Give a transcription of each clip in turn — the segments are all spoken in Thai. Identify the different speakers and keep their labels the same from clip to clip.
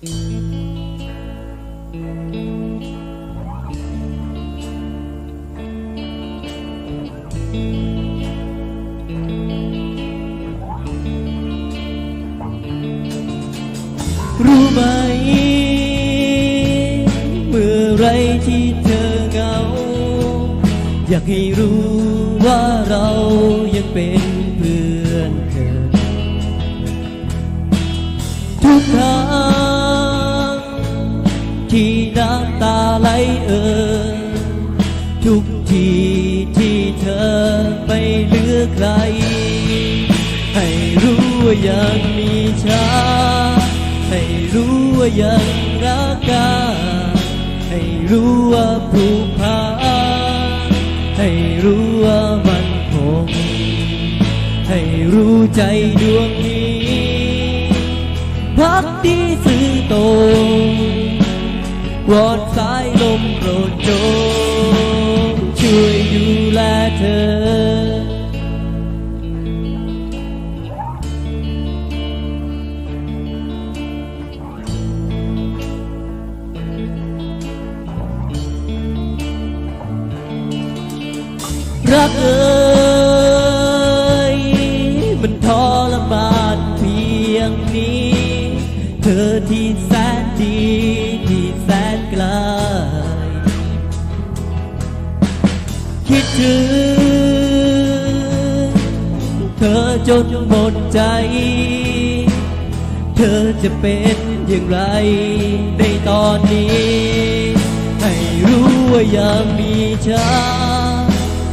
Speaker 1: รู้ไหม เมื่อไรที่เธอเหงา อยากให้รู้ว่าเรายังเป็นเพื่อนเธอทุกครั้งีที่เธอไม่เหลือใคร ให้รู้ว่ายังมีฉันให้รู้ว่ายังรักกันให้รู้ว่าผูกพันให้รู้ว่ามันคง ให้รู้ใจดวงนี้พักดีสื่อตรงวอนสายลมโปรดจง เธอรักเอ่ยมันทรมานเพียงนี้ เธอที่ คิดถึง เธอจนหมดใจ เธอจะเป็นอย่างไรในตอนนี้ ให้รู้ว่ายังมีฉัน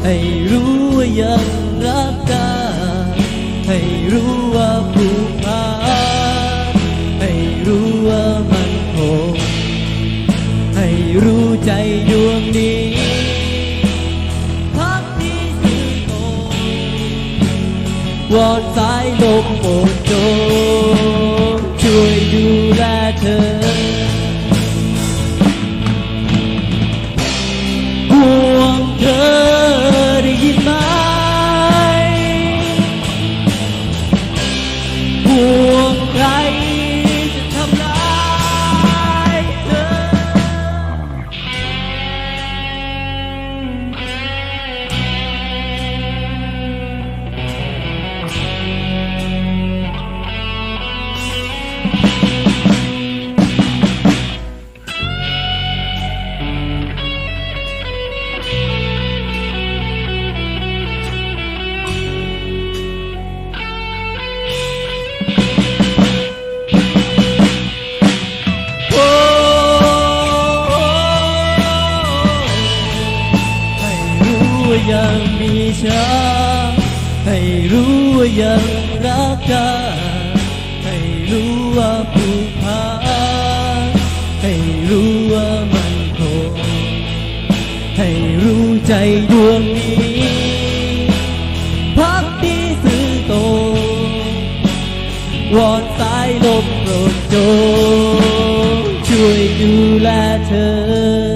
Speaker 1: ให้รู้ว่ายังรักกันให้รู้ว่าผูกพันให้รู้ว่ามันคงให้รู้ใจดวงนี้ วอนสายลมโปรดจ ว่ายังมีฉันให้รู้ว่ายังรักกันให้รู้ว่าผูกพันให้รู้ว่ามันคงให้รู้ใจดวงนี้พักดีสื่อตรงวอนสายลมโปรดจงช่วยดูแลเธอ